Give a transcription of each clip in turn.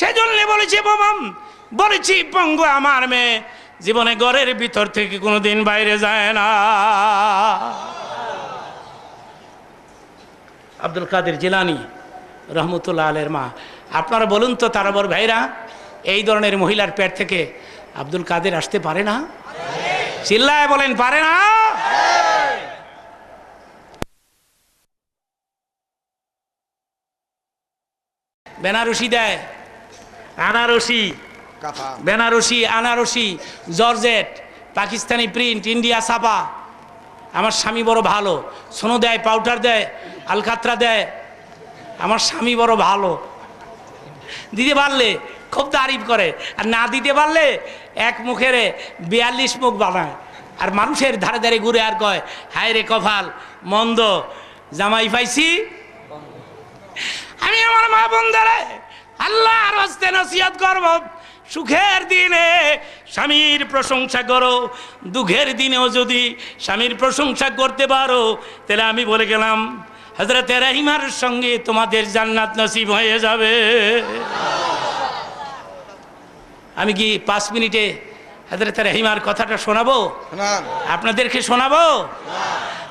সেজন্য বলেছি বাবাম বলেছি, পঙ্গু আমার মেয়ে, জীবনে ঘরের ভিতর থেকে কোনোদিন বাইরে যায় না। আব্দুল কাদের জিলানি, রহমতুল্লাহ আলের মা, আপনারা বলুন তো তার বড় ভাইরা, এই ধরনের মহিলার পেট থেকে আব্দুল কাদের আসতে পারে না? চিল্লায় বলেন, পারে না? বেনারসি দেয়। আনারসি বেনারসি আনারসি জর্জেট পাকিস্তানি প্রিন্ট ইন্ডিয়া ছাপা। আমার স্বামী বড় ভালো। সোনো দেয় পাউডার দেয় আলকাতরা দেয়। আমার স্বামী বড় ভালো। দিতে পারলে খুব তারিফ করে। আর না দিতে পারলে এক মুখের বিয়াল্লিশ মুখ বানায়। আর মানুষের ধারে ধারে ঘুরে আর কয় হায় রে কপাল মন্দ। জামাই পাইছি? আমি আমার মা বোনদারে আল্লাহর হস্তে নসিহত করব। সুখের দিনে স্বামীর প্রশংসা করো। দুঃখের দিনেও যদি স্বামীর প্রশংসা করতে পারো তাহলে আমি বলে গেলাম হজরত রাহিমার সঙ্গে তোমাদের জান্নাত নসিব হয়ে যাবে। আমি কি পাঁচ মিনিটে হজরত রাহিমার কথাটা শোনাবো? আপনাদেরকে শোনাবো?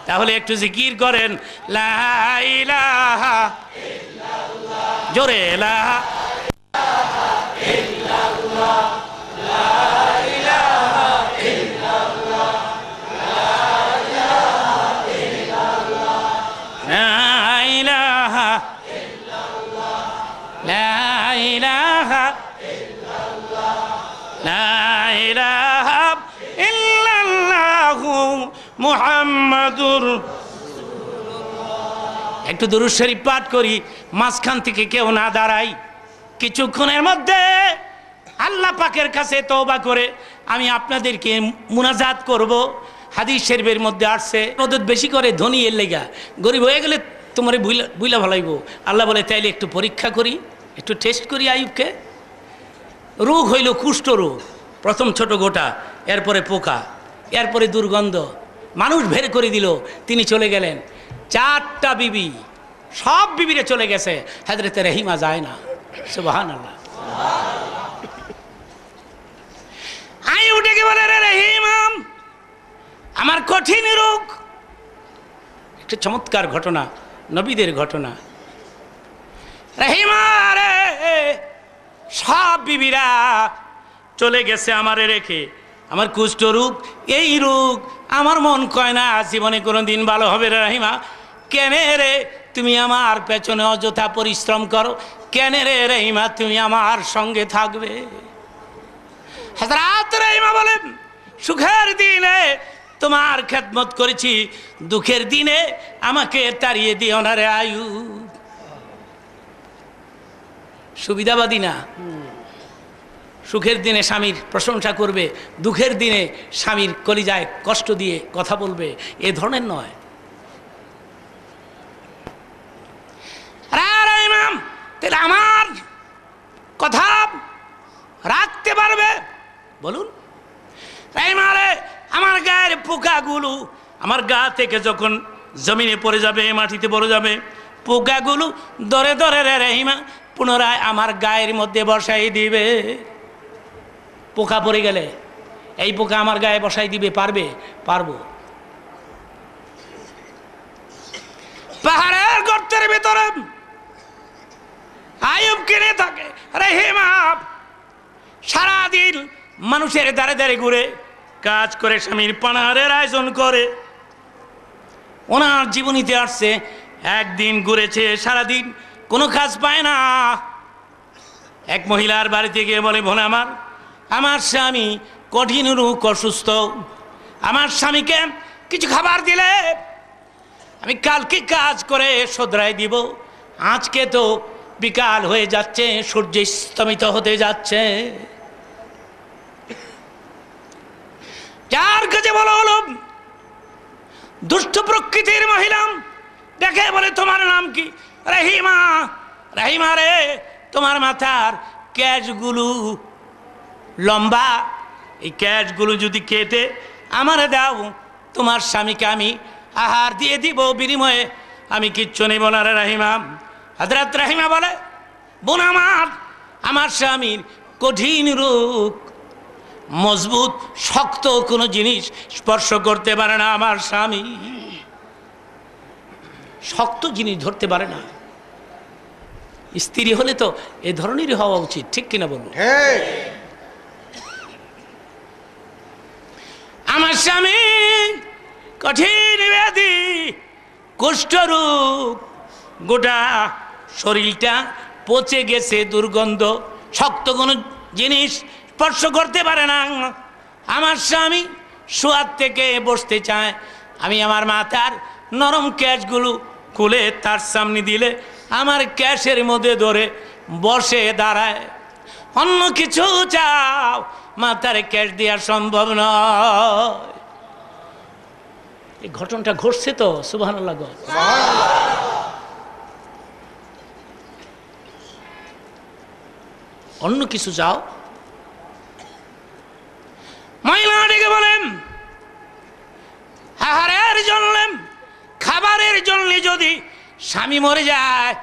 তাহলে একটু জিকির করেন লা ইলাহা জোরে লা মুহাম্মাদুর একটু দুরুদ শরীফ পাঠ করি মাঝখান থেকে কেউ না দাঁড়াই কিছুক্ষণের মধ্যে আল্লাহ পাকের কাছে তওবা করে আমি আপনাদেরকে মুনাজাত করব। হাদিস শরীফের মধ্যে আসছে, মদত বেশি করে ধনী এর লেগা। গরিব হয়ে গেলে তোমার বুইলা বুইলা ভালাইব। আল্লাহ বলে, তাইলে একটু পরীক্ষা করি, একটু টেস্ট করি আয়ুবকে রোগ হইল কুষ্ঠ রোগ, প্রথম ছোট গোটা, এরপরে পোকা, এরপরে দুর্গন্ধ। মানুষ ভের করে দিল, তিনি চলে গেলেন। চারটা বিবি, সব বিবিরে চলে গেছে। হাজরেতে রেহিমা যায় না। উঠে বলে, রে আমার কঠিন রোগ। একটা চমৎকার ঘটনা, নবীদের ঘটনা। রহিমা রে, সব বিবিরা চলে গেছে আমারে রেখে। আমার কুষ্ঠ রোগ, এই রোগ, আমার মন কয় না, জীবনে কোনো দিন ভালো হবে রে রাহিমা। কেনে রে তুমি আমার পেছনে অযথা পরিশ্রম করো। কেনে রে রহিমা তুমি আমার সঙ্গে থাকবে? রহিমা বলেন, সুখের দিনে তোমার খেদমত করেছি, দুঃখের দিনে আমাকে তাড়িয়ে দিও না রে আয়ু। সুবিধাবাদী না? সুখের দিনে স্বামীর প্রশংসা করবে, দুঃখের দিনে স্বামীর কলিজায় কষ্ট দিয়ে কথা বলবে, এ ধরনের নয় রা রা ইমাম, তাহলে আমার কথা রাখতে পারবে? বলুন। তাই মারে, আমার গায়ের পোকাগুলো আমার গা থেকে যখন জমিনে পড়ে যাবে মাটিতে পড়ে যাবে, পোকাগুলো দরে দরে রে রহিমা পুনরায় আমার গায়ের মধ্যে বসাই দিবে। পোকা পড়ে গেলে এই পোকা আমার গায়ে বসাই দিবে, পারবে? পারব। পাহাড়ের গর্তের ভিতরে আয়ুব কিনে থাকে। রহিমা সারাদিন মানুষের দাঁড়ে দাঁড়ে ঘুরে কাজ করে, স্বামীর পানাহারের আয়োজন করে। ওনার জীবনীতে আসছে, একদিন ঘুরেছে, সারাদিন কোনো কাজ পায় না। এক মহিলার বাড়িতে গিয়ে বলে, বোন আমার আমার স্বামী কঠিন রোগ অসুস্থ। আমার স্বামীকে কিছু খাবার দিলে আমি কালকে কাজ করে শোধরাই দিব। আজকে তো বিকাল হয়ে যাচ্ছে, সূর্য স্তমিত হতে যাচ্ছে। যার কাছে বলো হলো দুষ্ট প্রকৃতির মহিলা দেখে বলে, তোমার নাম কি? রহিমা রহিমা রে, তোমার মাথার ক্যাচগুলো লম্বা। এই ক্যাচগুলো যদি কেটে আমারে দাও, তোমার স্বামীকে আমি আহার দিয়ে দিব, বিনিময়ে আমি কিচ্ছু নেব না রে রাহিমা। হাজরাত রাহিমা বলে বোন আমার আমার স্বামীর কঠিন রূপ মজবুত শক্ত কোনো জিনিস স্পর্শ করতে পারে না আমার স্বামী। শক্ত জিনিস ধরতে পারে না। স্ত্রী হলে তো এ ধরনেরই হওয়া উচিত ঠিক কিনা বলুন? আমার স্বামী কঠিন ব্যাধি কুষ্ঠরূপ গোটা শরীরটা পচে গেছে, দুর্গন্ধ, শক্ত কোনো জিনিস স্পর্শ করতে পারে না। আমার স্বামী শোয়ার থেকে বসতে চায়। আমি আমার মাথার নরম ক্যাশগুলো খুলে তার সামনে দিলে আমার ক্যাশের মধ্যে ধরে বসে দাঁড়ায়। অন্য কিছু চাও মাথার ক্যাশ দেওয়া সম্ভব নয়। এই ঘটনাটা ঘটছে তো সুবাহ অন্য কিছু চাও মহিলাটিকে বলেন, আহারের জন্য, খাবারের জন্য যদি স্বামী মরে যায়,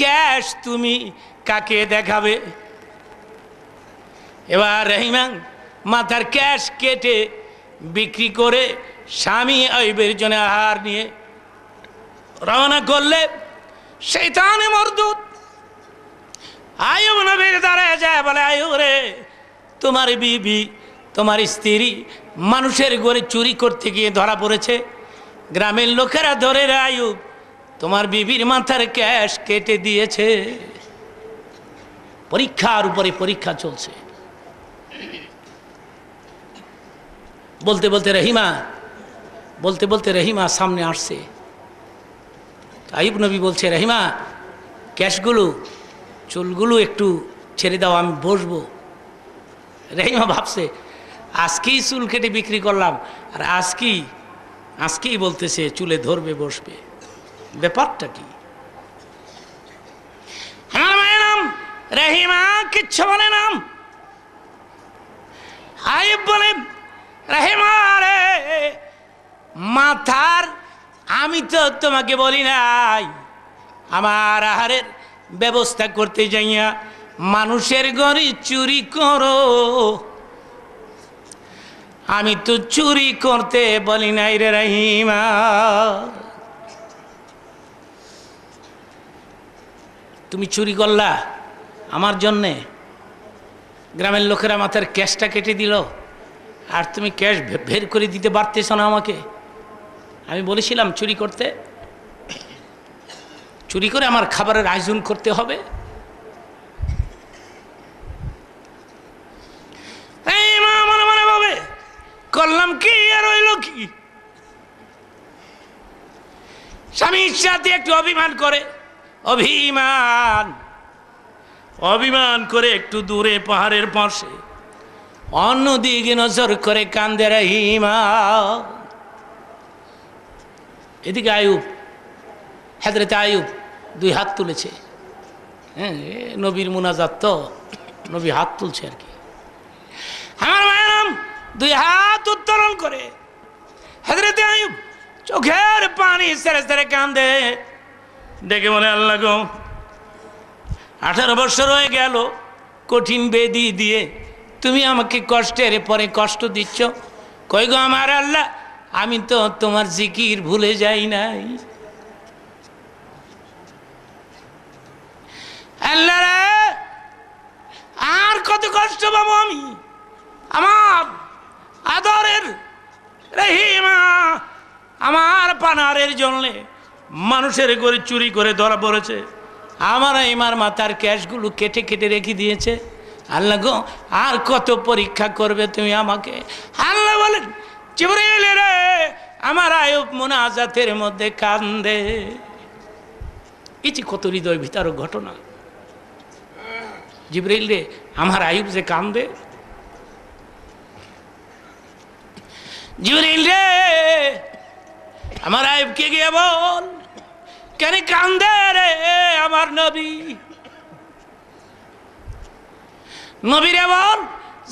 ক্যাশ তুমি কাকে দেখাবে? এবার রহিমান মাথার ক্যাশ কেটে বিক্রি করে স্বামী আইবের জন্য আহার নিয়ে রওনা করলে সেই তানে মরদুত আয়ুব নবীর দ্বারায় যায় বলে, আয়ুব রে, তোমার বিবি, তোমার স্ত্রী মানুষের ঘরে চুরি করতে গিয়ে ধরা পড়েছে। গ্রামের লোকেরা ধরে রে, আয়ুব, তোমার বিবির মাথার ক্যাশ কেটে দিয়েছে। পরীক্ষার উপরে পরীক্ষা চলছে। বলতে বলতে রহিমা, বলতে বলতে রহিমা সামনে আসছে। আইব নবী বলছে, রহিমা, ক্যাশগুলো চুলগুলো একটু ছেড়ে দাও, আমি বসবো। রেহিমা ভাবছে, আজকেই চুল কেটে বিক্রি করলাম, আর আজকেই আজকেই বলতেছে চুলে ধরবে, বসবে। ব্যাপারটা কি? আমার মায়ের নাম রহিমা, কিচ্ছু বলে নাম বলে রহিমা রে, মাথার, আমি তো তোমাকে বলি নাই, আমার আহারের ব্যবস্থা করতে যাইয়া মানুষের ঘরে চুরি করো। আমি তো চুরি করতে বলি নাই রে রহিমা। তুমি চুরি করলা আমার জন্যে? গ্রামের লোকেরা মাথার ক্যাশটা কেটে দিল। আর তুমি ক্যাশ বের করে দিতে পারতেছ না আমাকে। আমি বলেছিলাম চুরি করতে। চুরি করে আমার খাবারের আয়োজন করতে হবে? করলাম কি আর হইল কি? স্বামীর সাথে একটু অভিমান করে, অভিমান অভিমান করে একটু দূরে পাহাড়ের পাশে, অন্যদিকে নজর করে কান্দে রহিমা এদিকে আয়ুব হেদরেতে আয়ুব দুই হাত তুলেছে। হ্যাঁ নবীর মোনাজাত তো, নবী হাত তুলছে আর কি। আমার মায়েরাম, দুই হাত উত্তোলন করে হেদরেতে আয়ুব চোখের পানি সেরে সেরে কান্দে। ডেকে বলে আল্লাহ গো, আঠারো বছর হয়ে গেল কঠিন বেদি দিয়ে, তুমি আমাকে কষ্টের পরে কষ্ট দিচ্ছ। কই গো আমার আল্লাহ, আমি তো তোমার জিকির ভুলে যাই নাই। আল্লাহ আর কত কষ্ট পাবো আমি? আমার আদরের রহিমা, আমার পানারের জন্যে মানুষের ঘরে চুরি করে ধরা পড়েছে। আমার ইমার মাথার ক্যাশগুলো কেটে কেটে রেখে দিয়েছে। আল্লাহ গো, আর কত পরীক্ষা করবে তুমি আমাকে? আল্লাহ বলেন জিবরাইল রে, আমার আয়ুব মোনাজাতের মধ্যে কান্দে। যে কত হৃদয় ভিতর ঘটনা। জিবরাইল রে আমার আয়ুব যে কান্দে জিবরাইল রে আমার আয়ুবকে গিয়ে বল কেন কান্দে রে আমার নবী নবীরে বল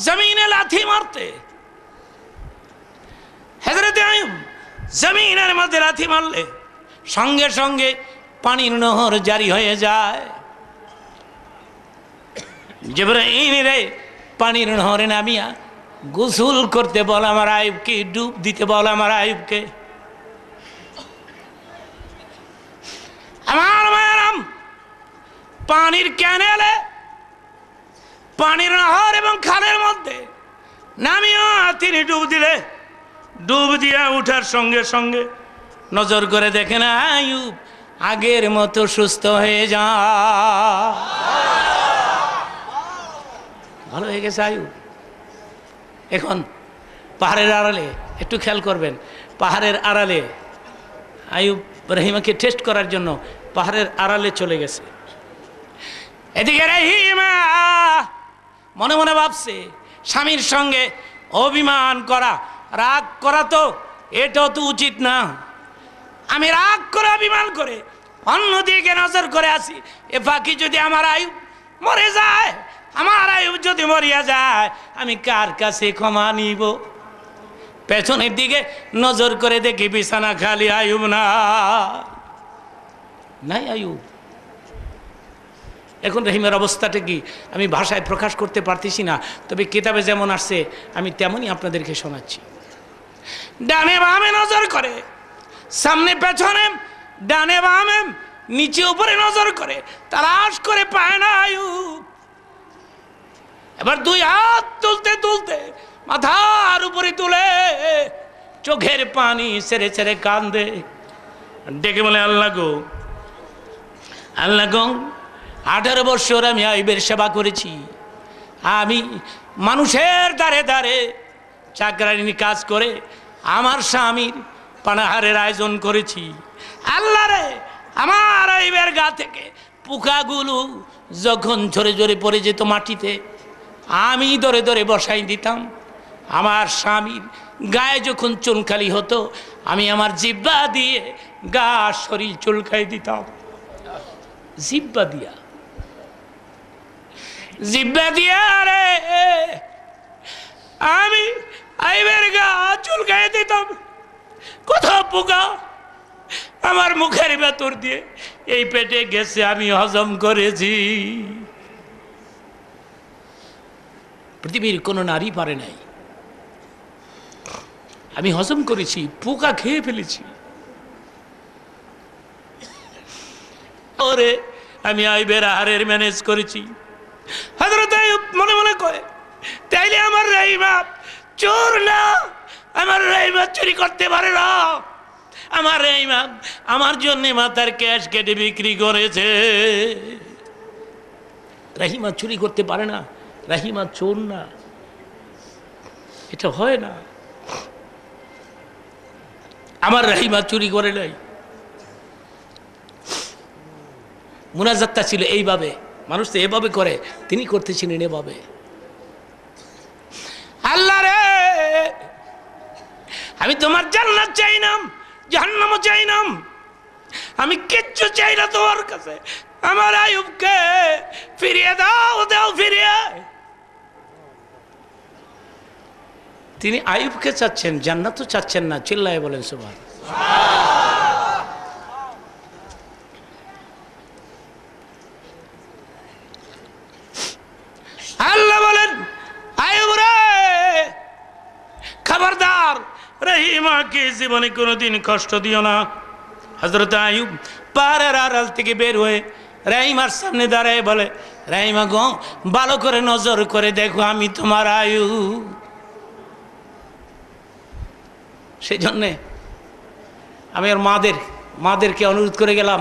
জমিনে লাথি মারতে হেজরতে আয়ুব জমিনের মধ্যে লাথি মারলে সঙ্গে সঙ্গে পানির নহর জারি হয়ে যায় জিব্রাহিম রে, পানির নহরে নামিয়া গোসল করতে বল আমার আয়ুবকে, ডুব দিতে বল আমার আয়ুবকে। আমার মায়ারাম, পানির ক্যানেলে, পানির নহর এবং খালের মধ্যে নামিও তিনি ডুব দিলে। ডুব দিয়া উঠার সঙ্গে সঙ্গে নজর করে দেখে না আয়ুব আগের মতো সুস্থ হয়ে যা। ভালো হয়ে গেছে আয়ু। এখন পাহাড়ের আড়ালে, একটু খেয়াল করবেন, পাহাড়ের আড়ালে আয়ুব রহিমাকে টেস্ট করার জন্য পাহাড়ের আড়ালে চলে গেছে। এদিকে রহিমা, মনে মনে ভাবছে, স্বামীর সঙ্গে অভিমান করা, রাগ করা তো এটাও তো উচিত না। আমি রাগ করে অভিমান করে অন্যদিকে নজর করে আসি, এ ফাঁকি যদি আমার আয়ু মরে যায় আমার আয়ু যদি মরিয়া যায়, আমি কার কাছে ক্ষমা নিব? পেছনের দিকে নজর করে দেখি বিছানা খালি আয়ুব না। নাই আয়ুব। এখন রহিমের অবস্থাটা কি? আমি ভাষায় প্রকাশ করতে পারতেছি না, তবে কিতাবে যেমন আসছে, আমি তেমনই আপনাদেরকে শোনাচ্ছি। ডানে বামে নজর করে, সামনে পেছনে, ডানে বামে, নিচে উপরে নজর করে, তালাশ করে পায় না আয়ুব। এবার দুই হাত তুলতে তুলতে মাথার উপরে তুলে চোখের পানি ছেড়ে ছেড়ে কান্দে। ডেকে বলে, আল্লাহ গো আল্লাহ গো, আঠারো বছর আমি আইবের সেবা করেছি। আমি মানুষের দ্বারে দ্বারে চাকরানি কাজ করে আমার স্বামীর পানাহারের আয়োজন করেছি। আল্লাহ রে, আমার আইবের গা থেকে পোকাগুলো যখন ঝরে ঝরে পড়ে যেত মাটিতে আমি ধরে ধরে বসাই দিতাম। আমার স্বামীর গায়ে যখন চুনখালি হতো, আমি আমার জিব্বা দিয়ে গা শরীর চুলকাই দিতাম। জিব্বা দিয়া। জিব্বা দিয়া রে, আমি আইবের গা চুলকাই দিতাম। কোথাও পোকা আমার মুখের ভেতর দিয়ে এই পেটে গেছে, আমি হজম করেছি। পৃথিবীর কোনো নারী পারে নাই। আমি হজম করেছি, পোকা খেয়ে ফেলেছি। ওরে, আমি আইবের আহারের ম্যানেজ করেছি। মনে মনে করে তাইলে আমার রাইমা চোর না? আমার রাইমা চুরি করতে পারে না। আমার রাইমা আমার জন্য মাথার ক্যাশ কেটে বিক্রি করেছে। রাহিমা চুরি করতে পারে না। রাহিমা চোর না। এটা হয় না। আমার রাহিমা চুরি করে নাই। মুনাজাতটা ছিল এইভাবে। মানুষ তো এভাবে করে, তিনি করতেছিলেন এভাবে। আল্লাহ রে! আমি তোমার জান্নাত চাই নাম জাহান্নামও চাই নাম আমি কিচ্ছু চাই না তোমার কাছে। আমার আয়ুবকে ফিরিয়ে দাও দাও ফিরিয়ে। তিনি আয়ুবকে চাচ্ছেন, জান্নাতও চাচ্ছেন না, চিল্লায় বলেন আয়ুব রে, খবরদার রহিমাকে জীবনে কোনোদিন কষ্ট দিও না। হজরত আয়ুব পাহাড়ের আড়াল থেকে বের হয়ে রাহিমার সামনে দাঁড়ায় বলে রাহিমা গো, ভালো করে নজর করে দেখো, আমি তোমার আয়ু সেই জন্যে আমি ওর মাদের মাদেরকে অনুরোধ করে গেলাম।